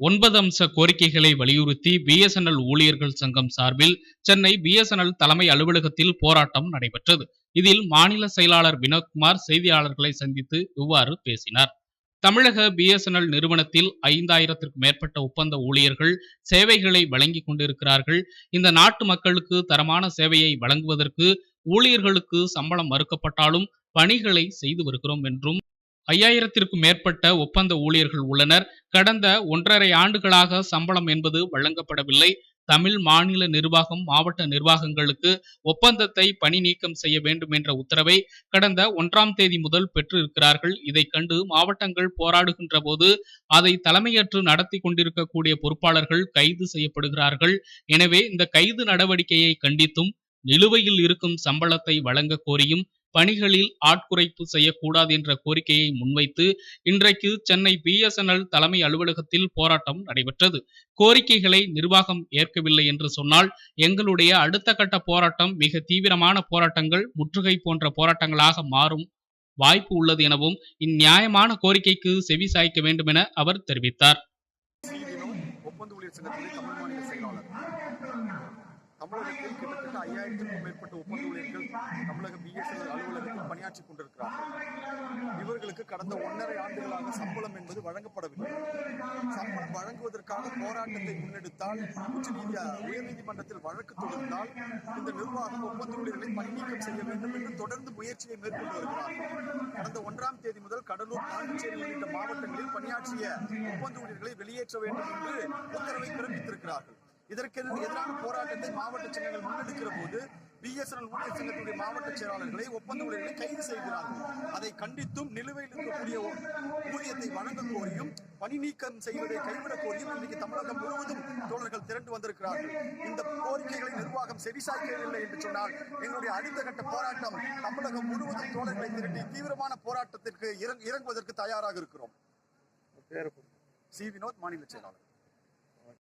ஒன்பது அம்ச கோரிக்கைகளை வலியுறுத்தி பிஎஸ்என்எல் ஊழியர்கள் சங்கம் சார்பில் சென்னை பிஎஸ்என்எல் தலைமை அலுவலகத்தில் போராட்டம் நடைபெற்றது. இதில் மாநில செயலாளர் வினோத்குமார் செய்தியாளர்களை சந்தித்து இவ்வாறு பேசினார். தமிழக பிஎஸ்என்எல் நிறுவனத்தில் ஐந்தாயிரத்திற்கும் மேற்பட்ட ஒப்பந்த ஊழியர்கள் சேவைகளை வழங்கிக் கொண்டிருக்கிறார்கள். இந்த நாட்டு மக்களுக்கு தரமான சேவையை வழங்குவதற்கு ஊழியர்களுக்கு சம்பளம் மறுக்கப்பட்டாலும் பணிகளை செய்து வருகிறோம் என்றும் ஐயாயிரத்திற்கும் மேற்பட்ட ஒப்பந்த ஊழியர்கள் உள்ளனர். கடந்த ஒன்றரை ஆண்டுகளாக சம்பளம் என்பது வழங்கப்படவில்லை. தமிழ் மாநில நிர்வாகம் மாவட்ட நிர்வாகங்களுக்கு ஒப்பந்தத்தை பணி நீக்கம் செய்ய வேண்டும் என்ற உத்தரவை கடந்த ஒன்றாம் தேதி முதல் பெற்றிருக்கிறார்கள். இதை கண்டு மாவட்டங்கள் போராடுகின்ற போது அதை தலைமையற்று நடத்தி கொண்டிருக்கக்கூடிய பொறுப்பாளர்கள் கைது செய்யப்படுகிறார்கள். எனவே இந்த கைது நடவடிக்கையை கண்டித்தும் நிலுவையில் இருக்கும் சம்பளத்தை வழங்க கோரியும் பணிகளில் ஆட்குறைப்பு செய்யக்கூடாது என்ற கோரிக்கையை முன்வைத்து இன்றைக்கு சென்னை பிஎஸ்என்எல் தலைமை அலுவலகத்தில் போராட்டம் நடைபெற்றது. கோரிக்கைகளை நிர்வாகம் ஏற்கவில்லை என்று சொன்னால் எங்களுடைய அடுத்த கட்ட போராட்டம் மிக தீவிரமான போராட்டங்கள் முற்றுகை போன்ற போராட்டங்களாக மாறும் வாய்ப்பு உள்ளது எனவும் இந்நியாயமான கோரிக்கைக்கு செவி சாய்க்க வேண்டும் என அவர் தெரிவித்தார். தமிழகத்தில் கிட்டத்தட்ட ஐயாயிரத்திற்கும் மேற்பட்ட ஒப்பந்த ஊழியர்கள் தமிழக பிஎஸ்என்எல் அலுவலகத்தில் பணியாற்றிக் கொண்டிருக்கிறார்கள். இவர்களுக்கு கடந்த ஒன்றரை ஆண்டுகளாக சம்பளம் என்பது வழங்கப்படவில்லை. சம்பளம் வழங்குவதற்காக போராட்டத்தை முன்னெடுத்தால் உச்சநீதி உயர்நீதிமன்றத்தில் வழக்கு தொடர்ந்தால் இந்த நிர்வாகம் ஒப்பந்த ஊழியர்களை பணிநீக்கம் செய்ய வேண்டும் என்று தொடர்ந்து முயற்சியை மேற்கொண்டு வருகிறார்கள். கடந்த ஒன்றாம் தேதி முதல் கடலூர் பாண்டிச்சேரி உள்ளிட்ட மாவட்டங்களில் பணியாற்றிய ஒப்பந்த ஊழியர்களை வெளியேற்ற வேண்டும் என்று உத்தரவை பிறப்பித்திருக்கிறார்கள். இதற்கு எதிரான போராட்டத்தை மாவட்ட சங்கங்கள் முன்னெடுக்கிற போது பிஎஸ்என்எல் ஊழியர் சங்கத்துடைய மாவட்ட செயலாளர்களை ஒப்பந்த ஊழியர்களை கைது செய்கிறார்கள். அதை கண்டித்தும் நிலுவையில் இருக்கக்கூடிய ஊதியத்தை வழங்க கோரியும் பணி நீக்கம் செய்வதை கைவிட கோரியும் இன்றைக்கு தமிழகம் முழுவதும் தோழர்கள் திரண்டு வந்திருக்கிறார்கள். இந்த கோரிக்கைகளை நிர்வாகம் செவிசாய்க்கவில்லை என்று சொன்னால் எங்களுடைய அடுத்த கட்ட போராட்டம் தமிழகம் முழுவதும் தோழர்களை திரட்டி தீவிரமான போராட்டத்திற்கு இறங்- இறங்குவதற்கு தயாராக இருக்கிறோம். சி. வினோத் மாநில செயலாளர்.